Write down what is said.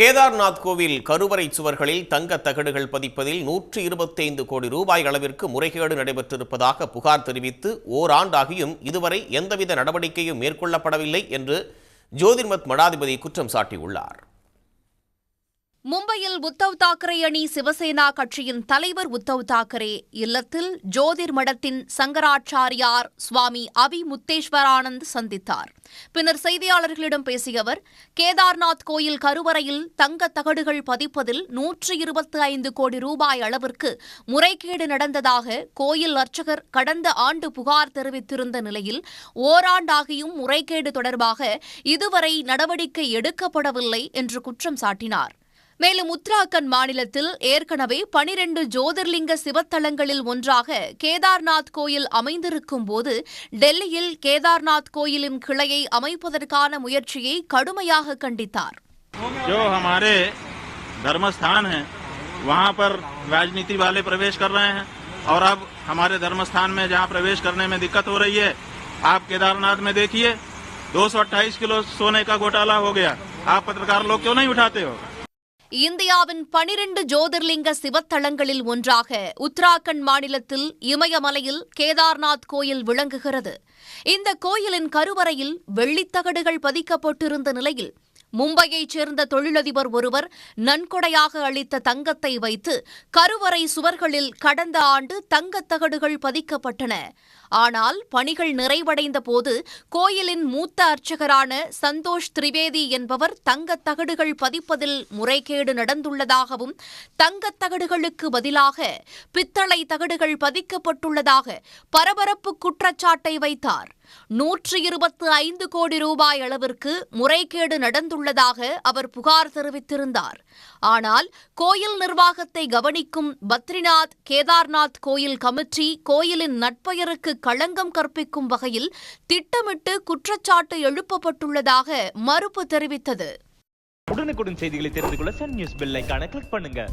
கேதார்நாத் கோவில் கருவறை சுவர்களில் தங்க தகடுகள் பதிப்பதில் நூற்று இருபத்தைந்து கோடி ரூபாய் அளவிற்கு முறைகேடு நடைபெற்றிருப்பதாக புகார் தெரிவித்து ஓராண்டாகியும் இதுவரை எந்தவித நடவடிக்கையும் மேற்கொள்ளப்படவில்லை என்று ஜோதிர்மத் மடாதிபதி குற்றம் சாட்டியுள்ளார். மும்பையில் உத்தவ் தாக்கரே அணி சிவசேனா கட்சியின் தலைவர் உத்தவ் தாக்கரே. இல்லத்தில் ஜோதிர் மடத்தின் சங்கராச்சாரியார் சுவாமி அவி முத்தேஸ்வரானந்த் சந்தித்தார். பின்னர் செய்தியாளர்களிடம் பேசிய அவர் கேதார்நாத் கோயில் கருவறையில் தங்கத் தகடுகள் பதிப்பதில் நூற்று இருபத்தி ஐந்து கோடி ரூபாய் அளவிற்கு முறைகேடு நடந்ததாக கோயில் அர்ச்சகர் கடந்த ஆண்டு புகார் தெரிவித்திருந்த நிலையில் ஓராண்டாகியும் முறைகேடு தொடர்பாக இதுவரை நடவடிக்கை எடுக்கப்படவில்லை என்று குற்றம் சாட்டினார். மேலும் உத்தராகண்ட் மாநிலத்தில் ஏற்கனவே பனிரெண்டு ஜோதிர்லிங்க சிவத்தலங்களில் ஒன்றாக கேதார்நாத் கோயில் அமைந்திருக்கும் போது டெல்லியில் கேதார்நாத் கோயிலின் கிளையை அமைப்பதற்கான முயற்சியை கடுமையாக கண்டித்தார் जो हमारे धर्म स्थान है वहाँ पर राजनीति वाले प्रवेश कर रहे हैं और अब हमारे धर्म स्थान में जहाँ प्रवेश करने में दिक्कत हो रही है आप केदारनाथ में देखिए 228 किलो सोने का घोटाला हो गया आप पत्रकार लोग क्यों नहीं उठाते हो இந்தியாவின் பனிரெண்டு ஜோதிர்லிங்க சிவத்தலங்களில் ஒன்றாக உத்தராகண்ட் மாநிலத்தில் இமயமலையில் கேதார்நாத் கோயில் விளங்குகிறது. இந்த கோயிலின் கருவறையில் வெள்ளித்தகடுகள் பதிக்கப்பட்டிருந்த நிலையில் மும்பையைச் சேர்ந்த தொழிலதிபர் ஒருவர் நன்கொடையாக அளித்த தங்கத்தை வைத்து கருவறை சுவர்களில் கடந்த ஆண்டு தங்கத் தகடுகள் பதிக்கப்பட்டன. ஆனால் பணிகள் நிறைவடைந்த போது கோயிலின் மூத்த அர்ச்சகரான சந்தோஷ் திரிவேதி என்பவர் தங்கத் தகடுகள் பதிப்பதில் முறைகேடு நடந்துள்ளதாகவும் தங்கத் தகடுகளுக்கு பதிலாக பித்தளை தகடுகள் பதிக்கப்பட்டுள்ளதாக பரபரப்பு குற்றச்சாட்டை வைத்தார். நூற்றி இருபத்து ஐந்து கோடி ரூபாய் அளவிற்கு முறைகேடு நடந்துள்ளதாக அவர் புகார் தெரிவித்திருந்தார். ஆனால் கோயில் நிர்வாகத்தை கவனிக்கும் பத்ரிநாத் கேதார்நாத் கோயில் கமிட்டி கோயிலின் நட்பெயருக்கு களங்கம் கற்பிக்கும் வகையில் திட்டமிட்டு குற்றச்சாட்டு எழுப்பப்பட்டுள்ளதாக மறுப்பு தெரிவித்தது. உடனுக்குடன் செய்திகளை தெரிந்து கொள்ள சன் நியூஸ் பெல் கிளிக் பண்ணுங்க.